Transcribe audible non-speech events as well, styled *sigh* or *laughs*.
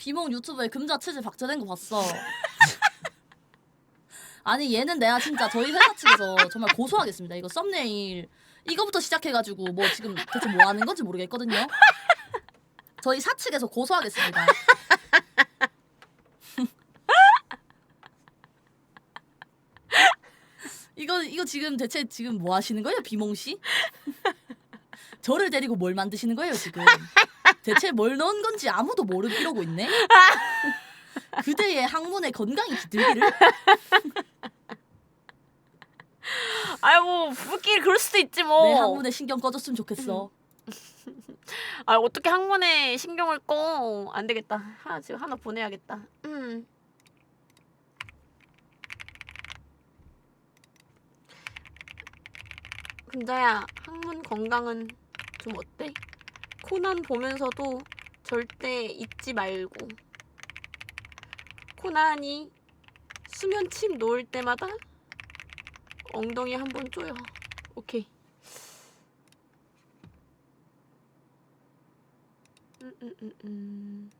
비몽 유튜브에 금자 체질 박제된 거 봤어. *laughs* 아니 얘는 내가 진짜 저희 회사 측에서 정말 고소하겠습니다. 이거 썸네일 이거부터 시작해가지고 뭐 지금 대체 뭐 하는 건지 모르겠거든요. 저희 사측에서 고소하겠습니다. *laughs* 이거 이거 지금 대체 지금 뭐 하시는 거예요, 비몽 씨? 저를 데리고 뭘 만드시는 거예요, 지금? 대체 뭘 넣은 건지 아무도 모르고 이러고 있네. *laughs* 그대의 학문에 건강이 기들기를 아이 뭐 부끼리 그럴 수도 있지 뭐. 내 학문에 신경 꺼줬으면 좋겠어. *laughs* 아 어떻게 학문에 신경을 꺼? 안 되겠다. 하나 지금 하나 보내야겠다. 음. 금자야 학문 건강은 좀 어때? 코난 보면서도 절대 잊지 말고. 코난이 수면 침 놓을 때마다 엉덩이 한 번 쪼여. 오케이. 음, 음, 음, 음.